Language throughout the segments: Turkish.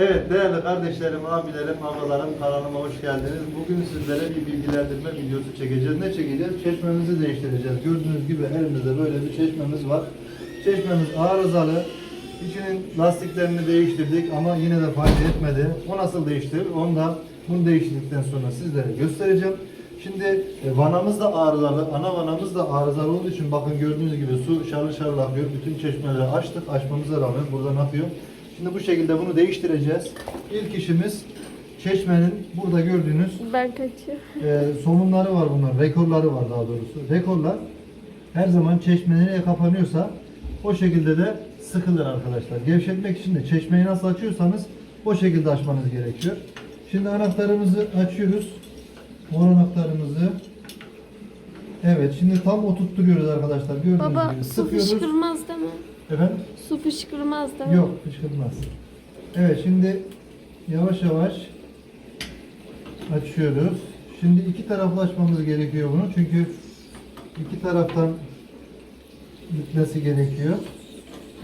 Evet değerli kardeşlerim, abilerim, ablalarım kanalıma hoş geldiniz. Bugün sizlere bir bilgilendirme videosu çekeceğiz. Ne çekeceğiz? Çeşmemizi değiştireceğiz. Gördüğünüz gibi elimizde böyle bir çeşmemiz var. Çeşmemiz arızalı. İçinin lastiklerini değiştirdik ama yine de fayda etmedi. O nasıl değiştirir? Onu da bunu değiştirdikten sonra sizlere göstereceğim. Şimdi e, vanamız da arızalı, ana vanamız da arızalı olduğu için bakın gördüğünüz gibi su şarıl şarıl akıyor. Bütün çeşmeleri açtık, açmamıza rağmen buradan akıyor. Şimdi bu şekilde bunu değiştireceğiz. İlk işimiz çeşmenin burada gördüğünüz Ben kaçıyorum. e, somunları var bunlar, rekorları var daha doğrusu. Rekorlar her zaman çeşme nereye kapanıyorsa o şekilde de sıkılır arkadaşlar. Gevşetmek için de çeşmeyi nasıl açıyorsanız o şekilde açmanız gerekiyor. Şimdi anahtarımızı açıyoruz. Mor anahtarımızı. Evet şimdi tam oturtturuyoruz arkadaşlar. Gördüğünüz Baba gibi su sıkıyoruz. fışkırmaz değil mi? Efendim? Su fışkırmaz mi? Yok fışkırmaz. Evet şimdi yavaş yavaş açıyoruz. Şimdi iki taraflı açmamız gerekiyor bunu çünkü iki taraftan gitmesi gerekiyor.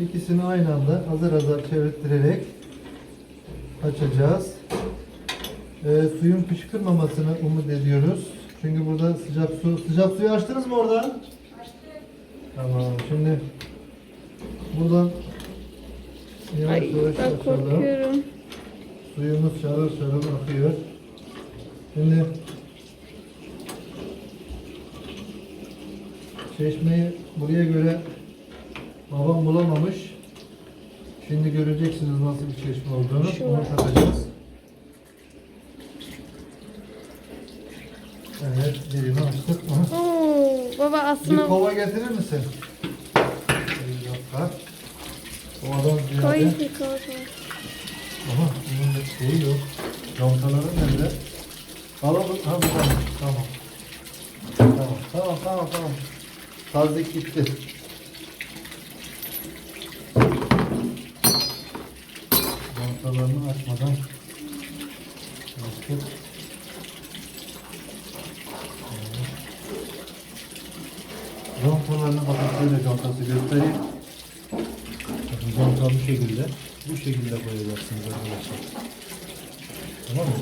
İkisini aynı anda azar azar çevirterek açacağız. Ee, suyun fışkırmamasını umut ediyoruz. Çünkü burada sıcak su, sıcak suyu açtınız mı orada? Açtık. Tamam. Şimdi buradan yavaş Ay yavaş ben açalım. korkuyorum. Suyumuz şarıl şarıl akıyor. Şimdi çeşmeyi buraya göre babam bulamamış. Şimdi göreceksiniz nasıl bir çeşme olduğunu. Şu Onu var. takacağız. Evet, birini açtık. Oo, baba Bir aslında kova getirir misin? Bir. Kovadan koy ziyade... bir kova koy. Aha, bunun bir şeyi yok. Contaların nerede? Al al, ha burada. Tamam. Tamam, tamam, tamam, tamam. Tazik gitti. Contalarını açmadan açtık. Contalarına bakın şöyle contası göstereyim. Bakın conta bu şekilde. Bu şekilde koyacaksınız arkadaşlar. Tamam mı?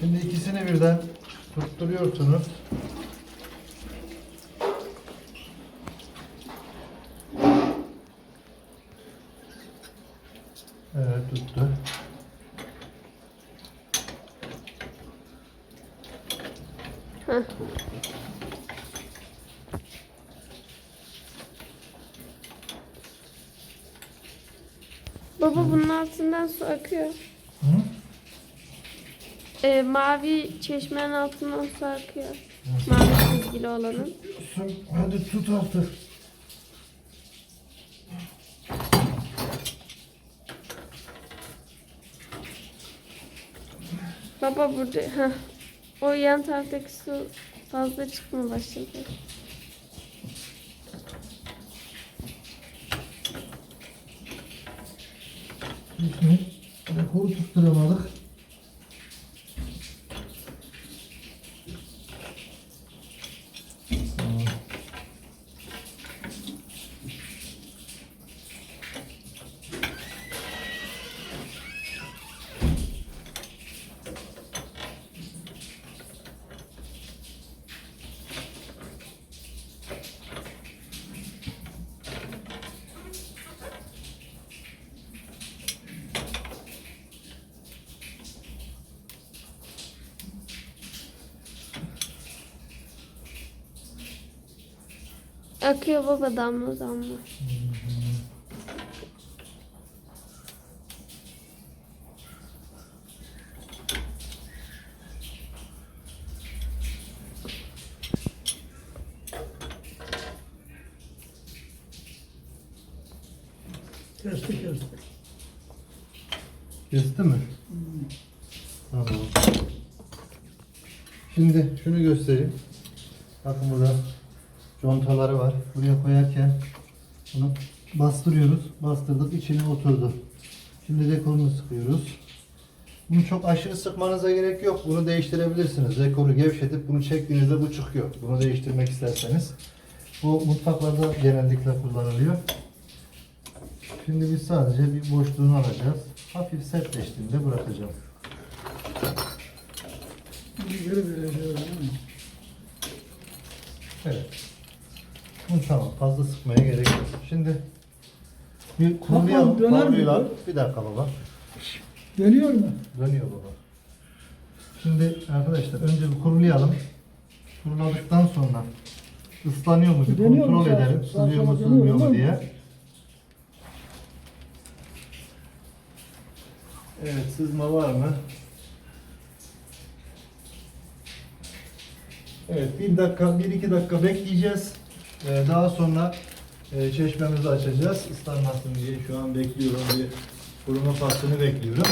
Şimdi ikisini birden tutturuyorsunuz. Evet tuttu. Heh. Baba bunun altından su akıyor. Hı? Ee, mavi çeşmenin altından su akıyor. Mavi çizgili olanın. Sun, hadi tut artık. Baba burada heh. O yan taraftaki su fazla çıkmaya başladı. Hı? Rekoru tutturamadık. Akıyor baba damla damla. Kesti kesti. Kesti mi? Tamam. Şimdi şunu göstereyim. Bakın burada contaları var. Buraya koyarken bunu bastırıyoruz. Bastırdık içine oturdu. Şimdi dekorunu sıkıyoruz. Bunu çok aşırı sıkmanıza gerek yok. Bunu değiştirebilirsiniz. Dekoru gevşetip bunu çektiğinizde bu çıkıyor. Bunu değiştirmek isterseniz. Bu mutfaklarda genellikle kullanılıyor. Şimdi biz sadece bir boşluğunu alacağız. Hafif sertleştiğinde bırakacağım. Evet. Tamam. Fazla sıkmaya gerek yok. Şimdi bir kurulayalım. döner mi? Bir dakika baba. Dönüyor mu? Dönüyor baba. Şimdi arkadaşlar önce bir kurulayalım. Kuruladıktan sonra ıslanıyor mu bir Dönüyor mu kontrol sağa- edelim. Sızıyor mu sızmıyor mu mu? diye. Evet sızma var mı? Evet bir dakika, bir iki dakika bekleyeceğiz. Ee, daha sonra e, çeşmemizi açacağız. Islanmasın diye şu an bekliyorum. Bir kuruma faslını bekliyorum.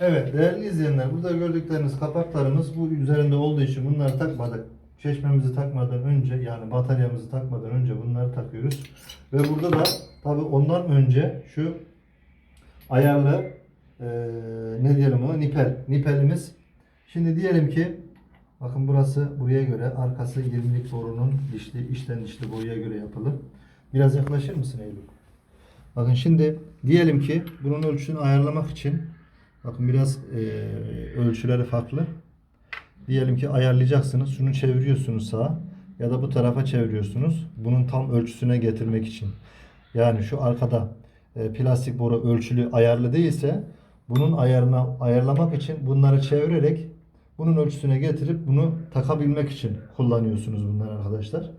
Evet değerli izleyenler burada gördükleriniz kapaklarımız bu üzerinde olduğu için bunları takmadık. Çeşmemizi takmadan önce yani bataryamızı takmadan önce bunları takıyoruz. Ve burada da tabi ondan önce şu ayarlı eee, ne diyelim ona nipel. Nipelimiz. Şimdi diyelim ki bakın burası buraya göre arkası 20'lik borunun dişli içten dişli boruya göre yapılı. Biraz yaklaşır mısın Eylül? Bakın şimdi diyelim ki bunun ölçüsünü ayarlamak için bakın biraz eee, ölçüleri farklı. Diyelim ki ayarlayacaksınız. Şunu çeviriyorsunuz sağa ya da bu tarafa çeviriyorsunuz. Bunun tam ölçüsüne getirmek için. Yani şu arkada e, plastik boru ölçülü ayarlı değilse bunun ayarına ayarlamak için bunları çevirerek bunun ölçüsüne getirip bunu takabilmek için kullanıyorsunuz bunları arkadaşlar.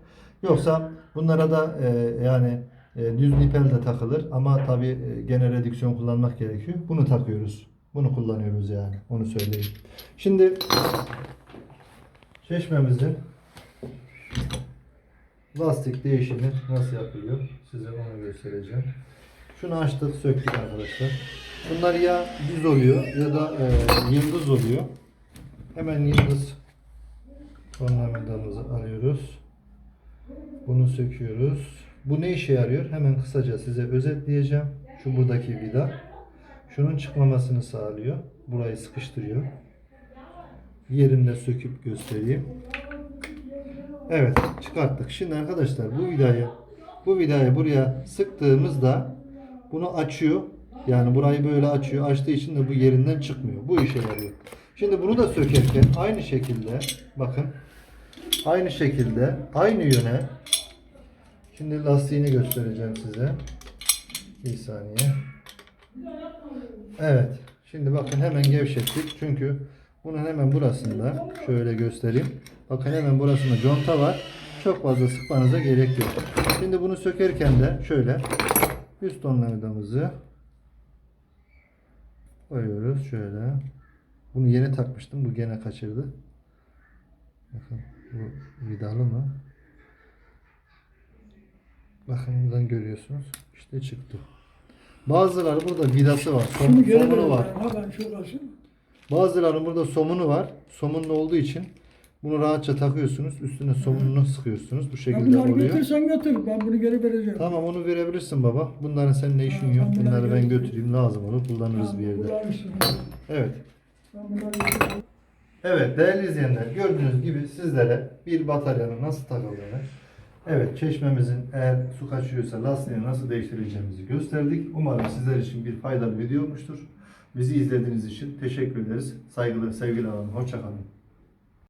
Yoksa bunlara da e, yani e, düz nipel de takılır ama tabi e, gene redüksiyon kullanmak gerekiyor. Bunu takıyoruz. Bunu kullanıyoruz yani. Onu söyleyeyim. Şimdi çeşmemizin lastik değişimi nasıl yapılıyor? Size onu göstereceğim. Şunu açtık, söktük arkadaşlar. Bunlar ya düz oluyor ya da e, yıldız oluyor. Hemen yıldız ornamentımızı alıyoruz. Bunu söküyoruz. Bu ne işe yarıyor? Hemen kısaca size özetleyeceğim. Şu buradaki vida. Şunun çıkmamasını sağlıyor. Burayı sıkıştırıyor. Yerinde söküp göstereyim. Evet çıkarttık. Şimdi arkadaşlar bu vidayı bu vidayı buraya sıktığımızda bunu açıyor. Yani burayı böyle açıyor. Açtığı için de bu yerinden çıkmıyor. Bu işe yarıyor. Şimdi bunu da sökerken aynı şekilde bakın aynı şekilde aynı yöne şimdi lastiğini göstereceğim size. Bir saniye. Evet. Şimdi bakın hemen gevşettik. Çünkü bunun hemen burasında şöyle göstereyim. Bakın hemen burasında conta var. Çok fazla sıkmanıza gerek yok. Şimdi bunu sökerken de şöyle üst tornavidamızı koyuyoruz şöyle. Bunu yeni takmıştım. Bu gene kaçırdı. Bakın bu vidalı mı? Bakın buradan görüyorsunuz. İşte çıktı. Bazıları burada vidası var. Som, somunu var. Ha ben şurası. Bazılarının burada somunu var. Somunlu olduğu için bunu rahatça takıyorsunuz. Üstüne somununu sıkıyorsunuz. Bu şekilde bunları oluyor. götürsen götür. Ben bunu geri vereceğim. Tamam onu verebilirsin baba. Bunların seninle işin yok. ben bunları ben götüreyim. Lazım olur. Kullanırız bir yerde. Evet. Evet değerli izleyenler gördüğünüz gibi sizlere bir bataryanın nasıl takıldığını Evet çeşmemizin eğer su kaçıyorsa lastiğini nasıl değiştireceğimizi gösterdik. Umarım sizler için bir faydalı video olmuştur. Bizi izlediğiniz için teşekkür ederiz. Saygılı sevgiler alın. Hoşçakalın.